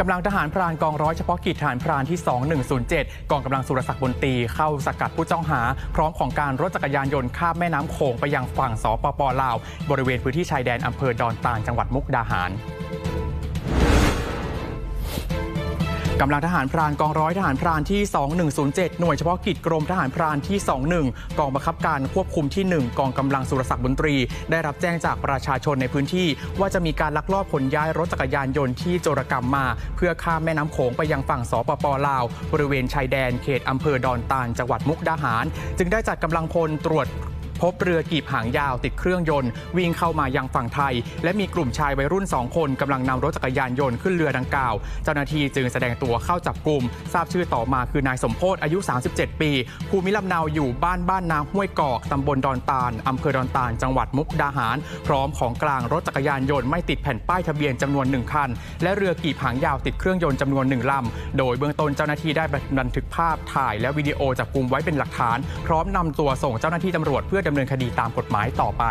กำลังทหารพรานกองร้อยเฉพาะกิจทหารพรานที่ 2107 กองกำลังสุรศักดิ์บนตีเข้าสกัดผู้จ้องหา พร้อมของการรถจักรยานยนต์ข้ามแม่น้ำโขงไปยังฝั่งสปปลาว บริเวณพื้นที่ชายแดนอำเภอดอนตาลจังหวัดมุกดาหาร กำลังทหารพรานกองร้อยทหารพรานที่ 2107 หน่วยเฉพาะกิจกรมทหารพรานที่ 21 กองบังคับการควบคุมที่ 1 กองกำลังสุรศักดิ์บนตรี ได้รับแจ้งจากประชาชนในพื้นที่ ว่าจะมีการลักลอบขนย้ายรถจักรยานยนต์ที่โจรกรรมมา เพื่อข้ามแม่น้ำโขงไปยังฝั่งสปปลาว บริเวณชายแดนเขตอำเภอดอนตาลจังหวัดมุกดาหาร จึงได้จัดกำลังพลตรวจ พบเรือกีบหางยาวติดเครื่องยนต์ วิ่งเข้ามายังฝั่งไทย และมีกลุ่มชายวัยรุ่น 2 คนกำลังนำรถจักรยานยนต์ขึ้นเรือดังกล่าว เจ้าหน้าที่จึงแสดงตัวเข้าจับกลุ่ม ทราบชื่อต่อมาคือนายสมโพธอายุ 37 ปี ภูมิลำเนาอยู่บ้านบ้านนาห้วยกอกตำบลดอนตาลอำเภอดอนตาล จังหวัดมุกดาหาร พร้อมของกลางรถจักรยานยนต์ไม่ติดแผ่นป้ายทะเบียนจำนวน 1 คัน และเรือกีบหางยาวติดเครื่องยนต์จำนวน 1ลำโดยเบื้องต้นเจ้าหน้าที่ได้บันทึกภาพถ่าย และวิดีโอจับกลุ่มไว้เป็นหลักฐาน พร้อมนำตัวส่งเจ้าหน้าที่ตำรวจเพื่อดำเนินคดีตามกฎหมายต่อไป